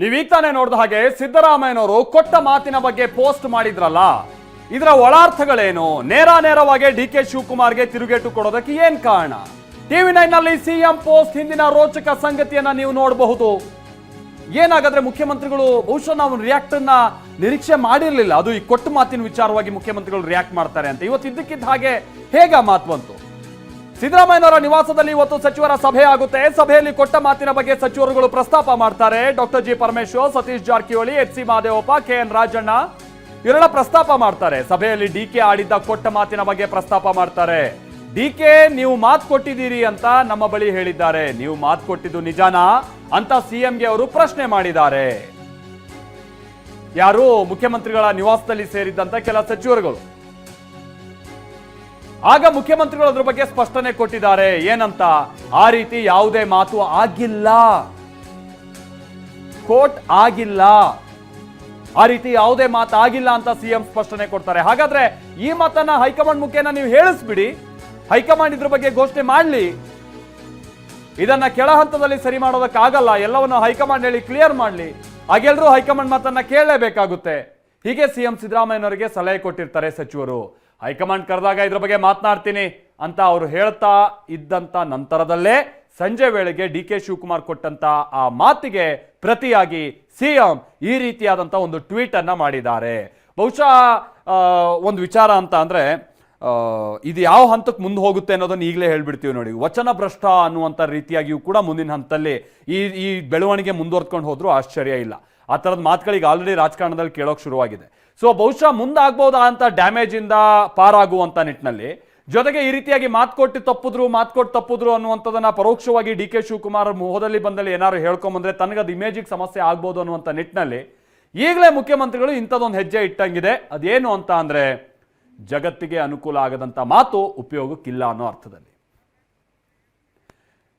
ನೀವೀಗ ತಾನೇ ನೋಡಿದ ಹಾಗೆ ಸಿದ್ದರಾಮಯ್ಯನವರು ಕೊಟ್ಟ ಮಾತಿನ ಬಗ್ಗೆ ಪೋಸ್ಟ್ ಮಾಡಿದ್ರಲ್ಲ, ಇದರ ಒಳಾರ್ಥಗಳೇನು? ನೇರ ನೇರವಾಗಿ ಡಿ ಕೆ ಶಿವಕುಮಾರ್ಗೆ ತಿರುಗೇಟು ಕೊಡೋದಕ್ಕೆ ಏನ್ ಕಾರಣ? ಟಿವಿ ನೈನ್ನಲ್ಲಿ ಸಿಎಂ ಪೋಸ್ಟ್ ಹಿಂದಿನ ರೋಚಕ ಸಂಗತಿಯನ್ನ ನೀವು ನೋಡಬಹುದು. ಏನಾಗಾದ್ರೆ ಮುಖ್ಯಮಂತ್ರಿಗಳು ಬಹುಶಃ ನಾವು ರಿಯಾಕ್ಟ್ ಅನ್ನ ನಿರೀಕ್ಷೆ ಮಾಡಿರಲಿಲ್ಲ. ಅದು ಈ ಕೊಟ್ಟ ಮಾತಿನ ವಿಚಾರವಾಗಿ ಮುಖ್ಯಮಂತ್ರಿಗಳು ರಿಯಾಕ್ಟ್ ಮಾಡ್ತಾರೆ ಅಂತ. ಇವತ್ತು ಇದ್ದಕ್ಕಿದ್ದ ಹಾಗೆ ಹೇಗ ಮಾತು ಬಂತು? ಸಿದ್ದರಾಮಯ್ಯನವರ ನಿವಾಸದಲ್ಲಿ ಇವತ್ತು ಸಚಿವರ ಸಭೆ ಆಗುತ್ತೆ. ಸಭೆಯಲ್ಲಿ ಕೊಟ್ಟ ಮಾತಿನ ಬಗ್ಗೆ ಸಚಿವರುಗಳು ಪ್ರಸ್ತಾಪ ಮಾಡ್ತಾರೆ. Doctor G Parameshwar, Satish Jarkiholi, H C Mahadevappa K N Rajanna ಇವರೆಲ್ಲ ಪ್ರಸ್ತಾಪ ಮಾಡ್ತಾರೆ. ಸಭೆಯಲ್ಲಿ ಡಿ ಕೆ ಆಡಿದ್ದ ಕೊಟ್ಟ ಮಾತಿನ ಬಗ್ಗೆ ಪ್ರಸ್ತಾಪ ಮಾಡ್ತಾರೆ. ಡಿ ಕೆ, ನೀವು ಮಾತು ಕೊಟ್ಟಿದ್ದೀರಿ ಅಂತ ನಮ್ಮ ಬಳಿ ಹೇಳಿದ್ದಾರೆ. ನೀವು ಮಾತು ಕೊಟ್ಟಿದ್ದು ನಿಜಾನಾ ಅಂತ ಸಿಎಂಗೆ ಅವರು ಪ್ರಶ್ನೆ ಮಾಡಿದ್ದಾರೆ. ಯಾರು ಮುಖ್ಯಮಂತ್ರಿಗಳ ನಿವಾಸದಲ್ಲಿ ಸೇರಿದ್ದಂತ ಕೆಲ ಸಚಿವರುಗಳು. ಆಗ ಮುಖ್ಯಮಂತ್ರಿಗಳು ಅದ್ರ ಬಗ್ಗೆ ಸ್ಪಷ್ಟನೆ ಕೊಟ್ಟಿದ್ದಾರೆ. ಏನಂತ? ಆ ರೀತಿ ಯಾವುದೇ ಮಾತು ಆಗಿಲ್ಲ. ಕೋಟ್ ಆಗಿಲ್ಲ. ಆ ರೀತಿ ಯಾವುದೇ ಮಾತು ಆಗಿಲ್ಲ ಅಂತ ಸಿಎಂ ಸ್ಪಷ್ಟನೆ ಕೊಡ್ತಾರೆ. ಹಾಗಾದ್ರೆ ಈ ಮಾತನ್ನ ಹೈಕಮಾಂಡ್ ಮುಖೇನ ನೀವು ಹೇಳಿಸ್ಬಿಡಿ. ಹೈಕಮಾಂಡ್ ಇದ್ರ ಬಗ್ಗೆ ಘೋಷಣೆ ಮಾಡ್ಲಿ. ಇದನ್ನ ಕೆಳ ಹಂತದಲ್ಲಿ ಸರಿ ಮಾಡೋದಕ್ಕಾಗಲ್ಲ. ಎಲ್ಲವನ್ನು ಹೈಕಮಾಂಡ್ ಹೇಳಿ ಕ್ಲಿಯರ್ ಮಾಡ್ಲಿ. ಹಾಗೆಲ್ಲರೂ ಹೈಕಮಾಂಡ್ ಮಾತನ್ನ ಕೇಳಲೇಬೇಕಾಗುತ್ತೆ. ಹೀಗೆ ಸಿಎಂ ಸಿದ್ದರಾಮಯ್ಯನವರಿಗೆ ಸಲಹೆ ಕೊಟ್ಟಿರ್ತಾರೆ ಸಚಿವರು. ಹೈಕಮಾಂಡ್ ಕರೆದಾಗ ಇದ್ರ ಬಗ್ಗೆ ಮಾತನಾಡ್ತೀನಿ ಅಂತ ಅವರು ಹೇಳ್ತಾ ಇದ್ದಂತ ನಂತರದಲ್ಲೇ ಸಂಜೆ ವೇಳೆಗೆ ಡಿ ಕೆ ಶಿವಕುಮಾರ್ ಕೊಟ್ಟಂತ ಆ ಮಾತಿಗೆ ಪ್ರತಿಯಾಗಿ ಸಿಎಂ ಈ ರೀತಿಯಾದಂಥ ಒಂದು ಟ್ವೀಟ್ ಅನ್ನ ಮಾಡಿದ್ದಾರೆ. ಬಹುಶಃ ಒಂದು ವಿಚಾರ ಅಂತ ಅಂದ್ರೆ ಇದು ಯಾವ ಹಂತಕ್ಕೆ ಮುಂದೆ ಹೋಗುತ್ತೆ ಅನ್ನೋದನ್ನು ಈಗಲೇ ಹೇಳ್ಬಿಡ್ತೀವಿ ನೋಡಿ. ವಚನ ಭ್ರಷ್ಟ ಅನ್ನುವಂಥ ರೀತಿಯಾಗಿಯೂ ಕೂಡ ಮುಂದಿನ ಹಂತದಲ್ಲಿ ಈ ಈ ಬೆಳವಣಿಗೆ ಮುಂದುವರ್ಕೊಂಡು ಹೋದರೂ ಆಶ್ಚರ್ಯ ಇಲ್ಲ. ಆ ಥರದ ಮಾತುಗಳಿಗೆ ಆಲ್ರೆಡಿ ರಾಜಕಾರಣದಲ್ಲಿ ಕೇಳೋಕೆ ಶುರುವಾಗಿದೆ. ಸೊ ಬಹುಶಃ ಮುಂದಾಗ್ಬೋದಾ ಅಂತ ಡ್ಯಾಮೇಜಿಂದ ಪಾರಾಗುವಂಥ ನಿಟ್ಟಿನಲ್ಲಿ. ಜೊತೆಗೆ ಈ ರೀತಿಯಾಗಿ ಮಾತು ಕೊಟ್ಟು ತಪ್ಪಿದ್ರು, ಮಾತು ಕೊಟ್ಟು ತಪ್ಪಿದ್ರು ಅನ್ನುವಂಥದ್ದನ್ನ ಪರೋಕ್ಷವಾಗಿ ಡಿ ಕೆ ಶಿವಕುಮಾರ್ ಮೋಹದಲ್ಲಿ ಬಂದಲ್ಲಿ ಏನಾದ್ರು ಹೇಳ್ಕೊಂಬಂದ್ರೆ ತನಗದು ಇಮೇಜಿಗೆ ಸಮಸ್ಯೆ ಆಗ್ಬೋದು ಅನ್ನುವಂಥ ನಿಟ್ಟಿನಲ್ಲಿ ಈಗಲೇ ಮುಖ್ಯಮಂತ್ರಿಗಳು ಇಂಥದ್ದೊಂದು ಹೆಜ್ಜೆ ಇಟ್ಟಂಗಿದೆ. ಅದೇನು ಅಂತ ಅಂದ್ರೆ ಜಗತ್ತಿಗೆ ಅನುಕೂಲ ಆಗದಂಥ ಮಾತು ಉಪಯೋಗಕ್ಕಿಲ್ಲ ಅನ್ನೋ ಅರ್ಥದಲ್ಲಿ.